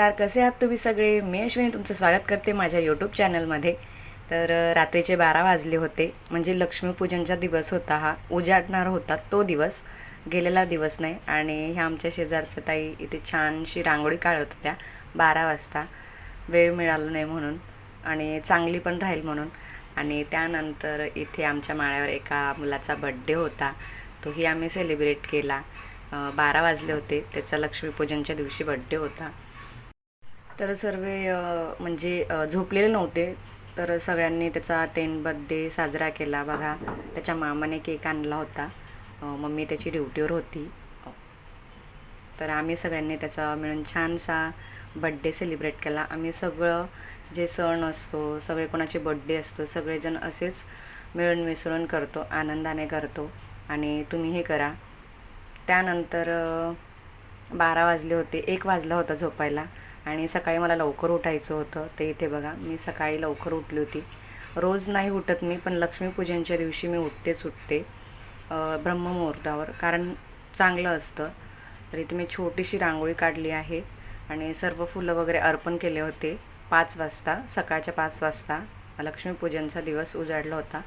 नमस्कार कसे आहात तुम्ही सगळे? मी अश्विनी तुमचं स्वागत करते माझ्या यूट्यूब चॅनलमध्ये तर रात्रीचे बारा वाजले होते. म्हणजे लक्ष्मीपूजनचा दिवस होता हा. उजाडणार होता तो दिवस. गेलेला दिवस नाही. आणि ह्या आमच्या शेजारच्या ताई इथे छानशी रांगोळी काढत होत्या. बारा वाजता. वेळ मिळाला नाही म्हणून. आणि चांगली पण राहील म्हणून. आणि त्यानंतर इथे आमच्या माळ्यावर एका मुलाचा बड्डे होता. तोही आम्ही सेलिब्रेट केला. बारा वाजले होते. त्याचा लक्ष्मीपूजनच्या दिवशी बड्डे होता. तर सर्व म्हणजे झोपलेले नव्हते. तर सगळ्यांनी त्याचा टेन बड्डे साजरा केला. बघा त्याच्या मामाने केक आणला होता. मम्मी त्याची ड्युटीवर होती. तर आम्ही सगळ्यांनी त्याचा मिळून छानसा बड्डे सेलिब्रेट केला. आम्ही सगळं जे सण असतो सगळे कोणाचे बड्डे असतो सगळेजण असेच मिळून मिसळून करतो आनंदाने करतो. आणि तुम्ही हे करा. त्यानंतर बारा वाजले होते. एक वाजला होता झोपायला. आणि सकाळी मला लवकर उठायचं होतं. ते इथे बघा मी सकाळी लवकर उठली होती. रोज नाही उठत मी पण लक्ष्मीपूजनच्या दिवशी मी उठतेच उठते. ब्रह्ममुहूर्तावर कारण चांगलं असतं. तर इथे मी छोटीशी रांगोळी काढली आहे आणि सर्व फुलं वगैरे अर्पण केले होते पाच वाजता सकाळच्या पाच वाजता. लक्ष्मीपूजनचा दिवस उजाडला होता.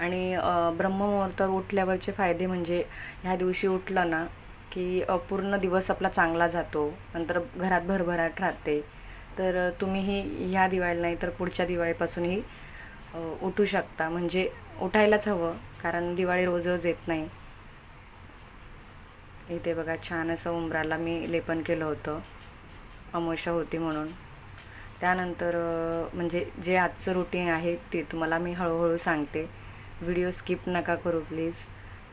आणि ब्रह्ममुहूर्तावर उठल्यावरचे फायदे म्हणजे ह्या दिवशी उठलं ना की पूर्ण दिवस आपला चांगला जातो नंतर घरात भरभराट राहते. तर तुम्हीही ह्या दिवाळीला नाही तर पुढच्या दिवाळीपासूनही उठू शकता. म्हणजे उठायलाच हवं कारण दिवाळी रोजच येत नाही. इथे बघा छान असं उंबराला मी लेपन केलं होतं. अमोशा होती म्हणून. त्यानंतर म्हणजे जे आजचं रुटीन आहे ते तुम्हाला मी हळूहळू सांगते. व्हिडिओ स्किप नका करू प्लीज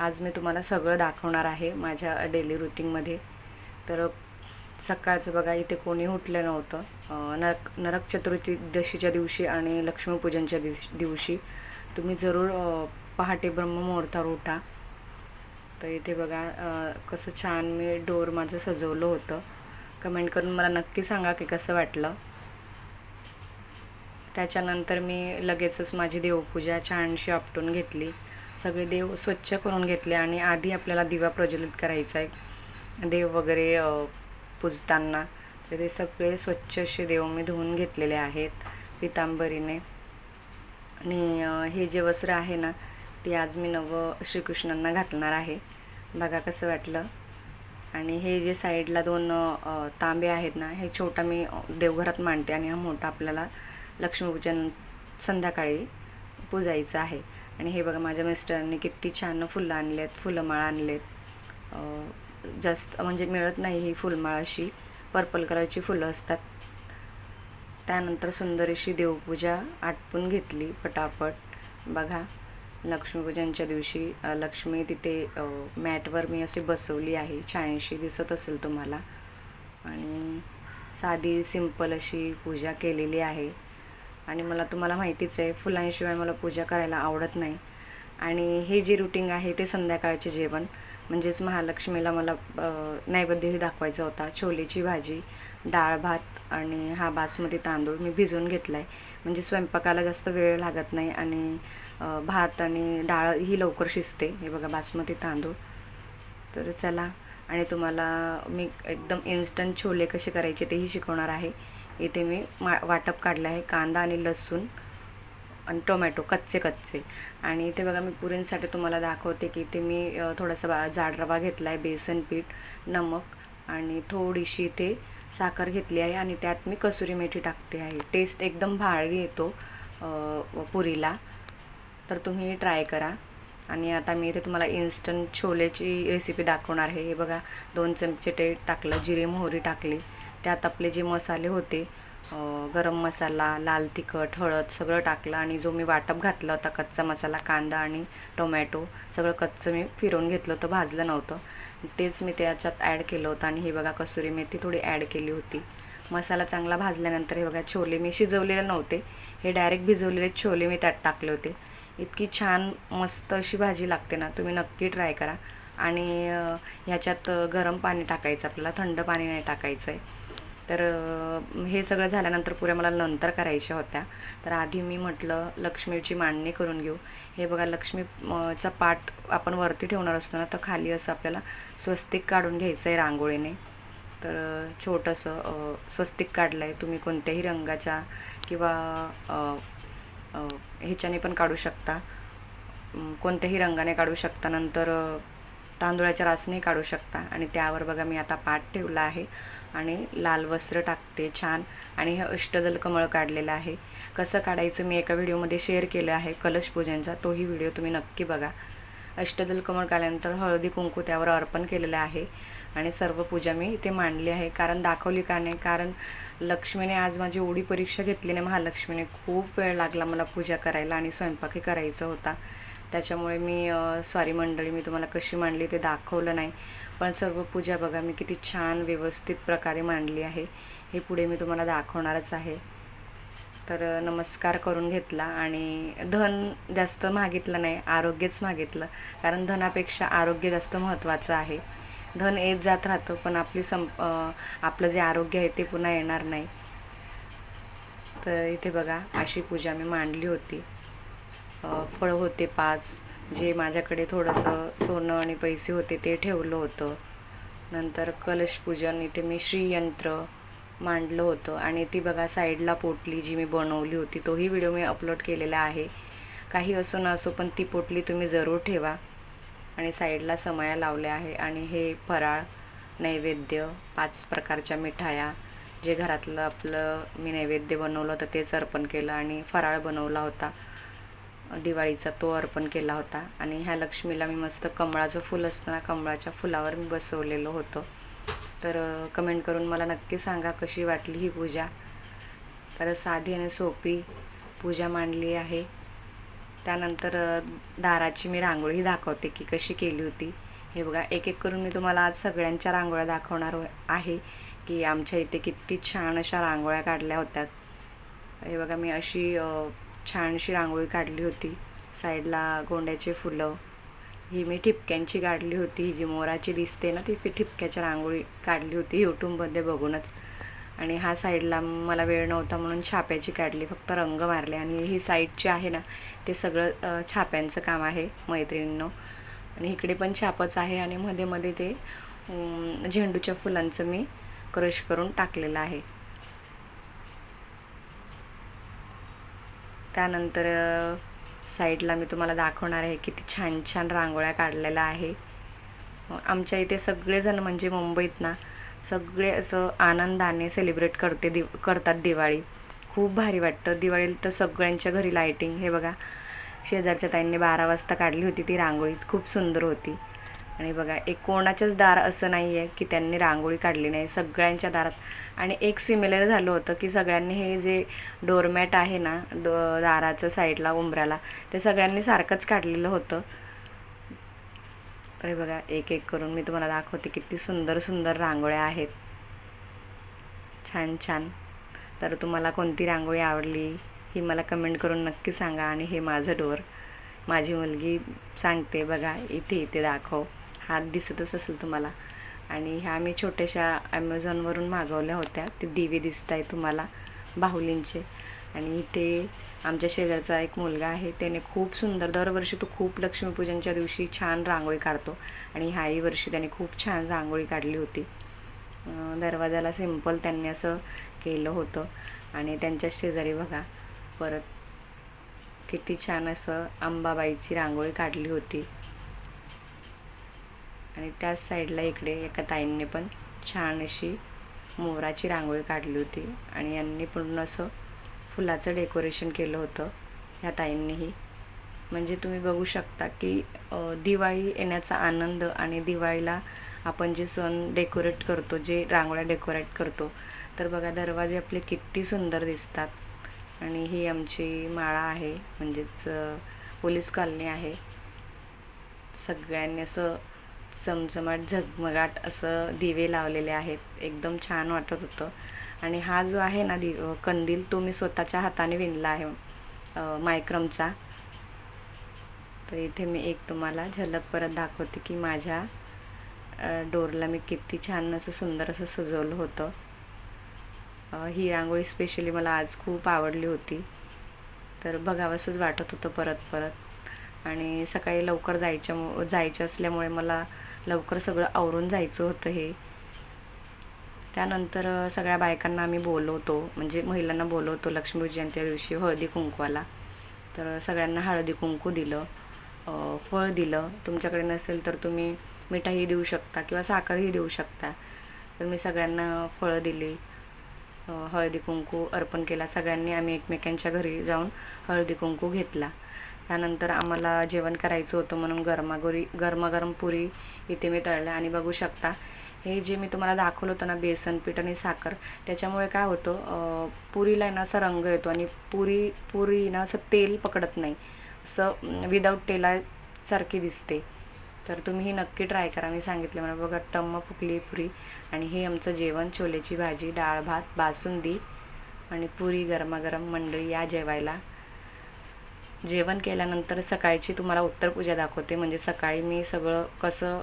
आज मी तुम्हाला सगळं दाखवणार आहे माझ्या डेली रुटीनमध्ये तर सकाळचं बघा इथे कोणी उठलं नव्हतं. नरक नरक चतुर्दशीच्या दिवशी आणि लक्ष्मीपूजनच्या दिवशी दिवशी तुम्ही जरूर पहाटे ब्रह्ममुहूर्तावर उठा. तर इथे बघा कसं छान मी डोर माझं सजवलं होतं. कमेंट करून मला नक्की सांगा की कसं वाटलं. त्याच्यानंतर मी लगेचच माझी देवपूजा छानशी आपटून घेतली. सगळे देव स्वच्छ करून घेतले आणि आधी आपल्याला दिवा प्रज्वलित करायचा आहे. देव वगैरे पूजताना तर ते सगळे स्वच्छ असे देव मी धुवून घेतलेले आहेत पितांबरीने. आणि हे जे वस्त्र आहे ना ते आज मी नवं श्रीकृष्णांना घातणार आहे. बघा कसं वाटलं. आणि हे जे साईडला दोन तांबे आहेत ना हे छोटा मी देवघरात मांडते आणि हा मोठा आपल्याला लक्ष्मीपूजन संध्याकाळी पूजायचं आहे. आणि हे बघा माझ्या मिस्टरांनी किती छान फुलं आणलेत फुलंमाळा आणलेत. जास्त म्हणजे मिळत नाही ही फुलमाळ अशी. पर्पल कलरची फुलं असतात. त्यानंतर सुंदर अशी देवपूजा आटपून घेतली पटापट. बघा लक्ष्मीपूजनच्या दिवशी लक्ष्मी तिथे मॅटवर मी अशी बसवली आहे. छानशी दिसत असेल तुम्हाला. आणि साधी सिंपल अशी पूजा केलेली आहे. आणि मला तुम्हाला माहितीच आहे फुलांशिवाय मला पूजा करायला आवडत नाही. आणि हे जे रुटीन आहे ते संध्याकाळचे जेवण. म्हणजेच महालक्ष्मीला मला नैवेद्यही दाखवायचा होता. छोलेची भाजी डाळ भात आणि हा बासमती तांदूळ मी भिजवून घेतला आहे म्हणजे स्वयंपाकाला जास्त वेळ लागत नाही आणि भात आणि डाळ ही लवकर शिजते. हे बघा बासमती तांदूळ. तर चला. आणि तुम्हाला मी एकदम इन्स्टंट छोले कसे करायचे तेही शिकवणार आहे. इथे मी मा वाटप काढलं आहे कांदा आणि लसूण आणि टोमॅटो कच्चे कच्चे. आणि इथे बघा मी पुरींसाठी तुम्हाला दाखवते की इथे मी थोडासा बा जाड रवा घेतला आहे बेसन पीठ नमक आणि थोडीशी इथे साखर घेतली आहे आणि त्यात मी कसुरी मेथी टाकते आहे. टेस्ट एकदम भारी येतो पुरीला. तर तुम्ही ट्राय करा. आणि आता मी इथे तुम्हाला इन्स्टंट छोलेची रेसिपी दाखवणार आहे. हे बघा दोन चमचे ते टाकलं जिरे मोहरी टाकली. त्यात आपले जे मसाले होते गरम मसाला लाल तिखट हळद सगळं टाकलं आणि जो मी वाटप घातला होता कच्चा मसाला कांदा आणि टोमॅटो सगळं कच्चं मी फिरवून घेतलं होतं भाजलं नव्हतं. तेच मी त्याच्यात ॲड केलं होतं आणि हे बघा कसुरी मेथी थोडी ॲड केली होती. मसाला चांगला भाजल्यानंतर हे बघा छोले मी शिजवलेले नव्हते हे डायरेक्ट भिजवलेले छोले मी त्यात टाकले होते. इतकी छान मस्त अशी भाजी लागते ना तुम्ही नक्की ट्राय करा. आणि ह्याच्यात गरम पाणी टाकायचं आपल्याला थंड पाणी नाही टाकायचं आहे तर हे सगळं झाल्यानंतर पुऱ्या मला नंतर करायच्या होत्या. तर आधी मी म्हटलं लक्ष्मीची मांडणी करून घेऊ. हे बघा लक्ष्मीचा पाठ आपण वरती ठेवणार असतो ना तर खाली असं आपल्याला स्वस्तिक काढून घ्यायचं आहे रांगोळीने. तर छोटंसं स्वस्तिक काढलं आहे तुम्ही कोणत्याही रंगाच्या किंवा ह्याच्याने पण काढू शकता. कोणत्याही रंगाने काढू शकता. नंतर तांदुळाच्या रासने काढू शकता. आणि त्यावर बघा मी आता पाठ ठेवला आहे. आणि लाल वस्त्र टाकते छान. आणि हे अष्टदल कमळ काढलेलं आहे. कसं काढायचं मी एका व्हिडिओमध्ये शेअर केलं आहे. कलश पूजनचा तोही व्हिडिओ तुम्ही नक्की बघा. अष्टदल कमळ काढल्यानंतर हळदी कुंकू त्यावर अर्पण केलेलं आहे. आणि सर्व पूजा मी इथे मांडली आहे. कारण दाखवली का नाही? कारण लक्ष्मीने आज माझी एवढी परीक्षा घेतली नाही. महालक्ष्मीने खूप वेळ लागला मला पूजा करायला आणि स्वयंपाकही करायचा होता. त्याच्यामुळे मी सॉरी मंडळी मी तुम्हाला कशी मांडली ते दाखवलं नाही. पण सर्व पूजा बघा मी किती छान व्यवस्थित प्रकारे मांडली आहे. हे पुढे मी तुम्हाला दाखवणारच आहे. तर नमस्कार करून घेतला आणि धन जास्त मागितलं नाही आरोग्यच मागितलं. कारण धनापेक्षा आरोग्य जास्त महत्त्वाचं आहे. धन येत जात राहतं पण आपली संप आपलं जे आरोग्य आहे ते पुन्हा येणार नाही. तर इथे बघा अशी पूजा मी मांडली होती. फळं होते पाच जे माझ्याकडे थोडंसं सोनं आणि पैसे होते ते ठेवलं होतं. नंतर कलशपूजन इथे मी श्रीयंत्र मांडलं होतं. आणि ती बघा साईडला पोटली जी मी बनवली होती तोही व्हिडिओ मी अपलोड केलेला आहे. काही असो ना असो पण ती पोटली तुम्ही जरूर ठेवा. आणि साईडला समया लावल्या आहे. आणि हे फराळ नैवेद्य पाच प्रकारच्या मिठाया जे घरातलं आपलं मी नैवेद्य बनवलं होतं तेच अर्पण केलं आणि फराळ बनवला होता. दिवाळीचा तो अर्पण केला होता. आणि ह्या लक्ष्मीला मी मस्त कमळाचं फुल असतं ना कमळाच्या फुलावर मी बसवलेलं होतं. तर कमेंट करून मला नक्की सांगा कशी वाटली ही पूजा. तर साधी आणि सोपी पूजा मांडली आहे. त्यानंतर दाराची मी रांगोळी दाखवते की कशी केली होती. हे बघा एक एक करून मी तुम्हाला आज सगळ्यांच्या रांगोळ्या दाखवणार हो- आहे की आमच्या इथे किती छान अशा रांगोळ्या काढल्या होत्या. हे बघा मी अशी छानशी रांगोळी काढली होती. साईडला गोंड्याचे फुलं. ही मी ठिपक्यांची काढली होती. ही जी मोराची दिसते ना ती फि- ठिपक्याच्या रांगोळी काढली होती यूट्यूबमध्ये बघूनच. आणि हा साईडला मला वेळ नव्हता म्हणून छाप्याची काढली. फक्त रंग मारले. आणि ही साईडची आहे ना ते सगळं छाप्यांचं काम आहे मैत्रिणींनो. आणि इकडे पण छापच आहे आणि मध्ये मध्ये ते झेंडूच्या फुलांचं मी क्रश करून टाकलेलं आहे. त्यानंतर साईडला मी तुम्हाला दाखवणार आहे किती छान छान रांगोळ्या काढलेल्या आहे. आमच्या इथे सगळेजण म्हणजे मुंबईत ना सगळे असं आनंदाने सेलिब्रेट करते दिव करतात दिवाळी. खूप भारी वाटतं. दिवाळीला तर सगळ्यांच्या घरी लाईटिंग हे बघा. शेजारच्या ताईंनी बारा वाजता काढली होती ती रांगोळी. खूप सुंदर होती. आणि बघा एक कोणाच्याच दार असं नाही आहे की त्यांनी रांगोळी काढली नाही सगळ्यांच्या दारात. आणि एक सिमिलर झालं होतं की सगळ्यांनी हे जे डोरमॅट आहे ना द दाराचं साईडला उंबऱ्याला ते सगळ्यांनी सारखंच काढलेलं होतं. अरे बघा एक एक करून मी तुम्हाला दाखवते किती सुंदर सुंदर रांगोळ्या आहेत. छान छान. तर तुम्हाला कोणती रांगोळी आवडली ही मला कमेंट करून नक्की सांगा आणि हे माझं डोर माझी मुलगी सांगते बघा इथे इथे दाखव. हात दिसतच असेल तुम्हाला. आणि ह्या मी छोट्याशा ॲमेझॉनवरून मागवल्या होत्या. ते दिवे दिसत आहे तुम्हाला बाहुलींचे. आणि इथे आमच्या शेजारचा एक मुलगा आहे. त्याने खूप सुंदर दरवर्षी तो खूप लक्ष्मीपूजनच्या दिवशी छान रांगोळी काढतो. आणि ह्याही वर्षी त्याने खूप छान रांगोळी काढली होती. दरवाजाला सिंपल त्यांनी असं केलं होतं. आणि त्यांच्या शेजारी बघा परत किती छान असं अंबाबाईची रांगोळी काढली होती. आणि त्याच साईडला इकडे एका ताईंनी पण छान अशी मोराची रांगोळी काढली होती. आणि यांनी पूर्ण असं फुलाचं डेकोरेशन केलं होतं. ह्या ताईंनीही. म्हणजे तुम्ही बघू शकता की दिवाळी येण्याचा आनंद आणि दिवाळीला आपण जे सण डेकोरेट करतो जे रांगोळ्या डेकोरेट करतो तर बघा दरवाजे आपले किती सुंदर दिसतात. आणि ही आमची माळा आहे. म्हणजेच पोलीस कॉलनी आहे. सगळ्यांनी असं चमचमाट झगमगाट असं दिवे लावलेले आहेत. एकदम छान वाटत होतं. आणि हा जो आहे ना दि कंदील तो मी स्वतःच्या हाताने विणला आहे मायक्रमचा. तर इथे मी एक तुम्हाला झलक परत दाखवते की माझ्या डोरला मी किती छान असं सुंदर असं सजवलं होतं. ही रांगोळी स्पेशली मला आज खूप आवडली होती. तर बघावंसंच वाटत होतं परत परत. आणि सकाळी लवकर जायच्या जायचं असल्यामुळे मला लवकर सगळं आवरून जायचं होतं हे. त्यानंतर सगळ्या बायकांना आम्ही बोलवतो म्हणजे महिलांना बोलवतो लक्ष्मीपूजनच्या दिवशी हळदी कुंकवाला. तर सगळ्यांना हळदी कुंकू दिलं फळ दिलं. तुमच्याकडे नसेल तर तुम्ही मिठाई देऊ शकता किंवा साखरही देऊ शकता. तर मी सगळ्यांना फळं दिली हळदी कुंकू अर्पण केला. सगळ्यांनी आम्ही एकमेकांच्या घरी जाऊन हळदी कुंकू घेतला. त्यानंतर आम्हाला जेवण करायचं होतं म्हणून गरमागोरी गरमागरम पुरी इथे मी तळलं आणि बघू शकता हे जे मी तुम्हाला दाखवलं होतं ना बेसन पीठ आणि साखर त्याच्यामुळे काय होतं पुरीला ना असा रंग येतो आणि पुरी पुरी ना असं तेल पकडत नाही. असं विदाऊट तेलासारखी दिसते. तर तुम्ही ही नक्की ट्राय करा. मी सांगितलं मला बघा टम्म फुकली पुरी आणि हे आमचं जेवण छोलेची भाजी डाळ भात बासुंदी आणि पुरी गरमागरम मंडळी या जेवायला जेवण केल्यानंतर सकाळची तुम्हाला उत्तर पूजा दाखवते. म्हणजे सकाळी मी सगळं कसं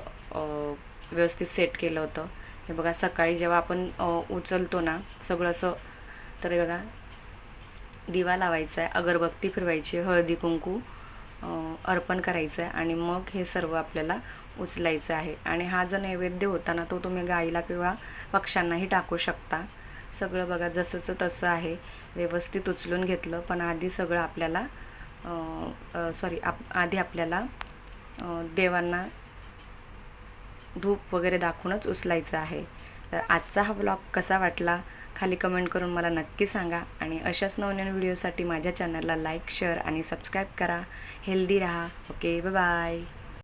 व्यवस्थित सेट केलं होतं. हे बघा सकाळी जेव्हा आपण उचलतो ना सगळं असं तर हे बघा दिवा लावायचा आहे अगरबत्ती फिरवायची हळदी कुंकू अर्पण करायचं आहे आणि मग हे सर्व आपल्याला उचलायचं आहे. आणि हा जो नैवेद्य होता ना तो तुम्ही गाईला किंवा पक्ष्यांनाही टाकू शकता. सगळं बघा जसंचं तसं आहे. व्यवस्थित उचलून घेतलं पण आधी सगळं आपल्याला सॉरी आप आधी आपल्याला देवांना धूप वगैरे दाखवूनच उचलायचं आहे. तर आजचा हा व्लॉग कसा वाटला खाली कमेंट करून मला नक्की सांगा आणि अशाच नवनवीन व्हिडिओसाठी माझ्या चॅनलला लाईक शेअर आणि सबस्क्राईब करा. हेल्दी राहा. Okay bye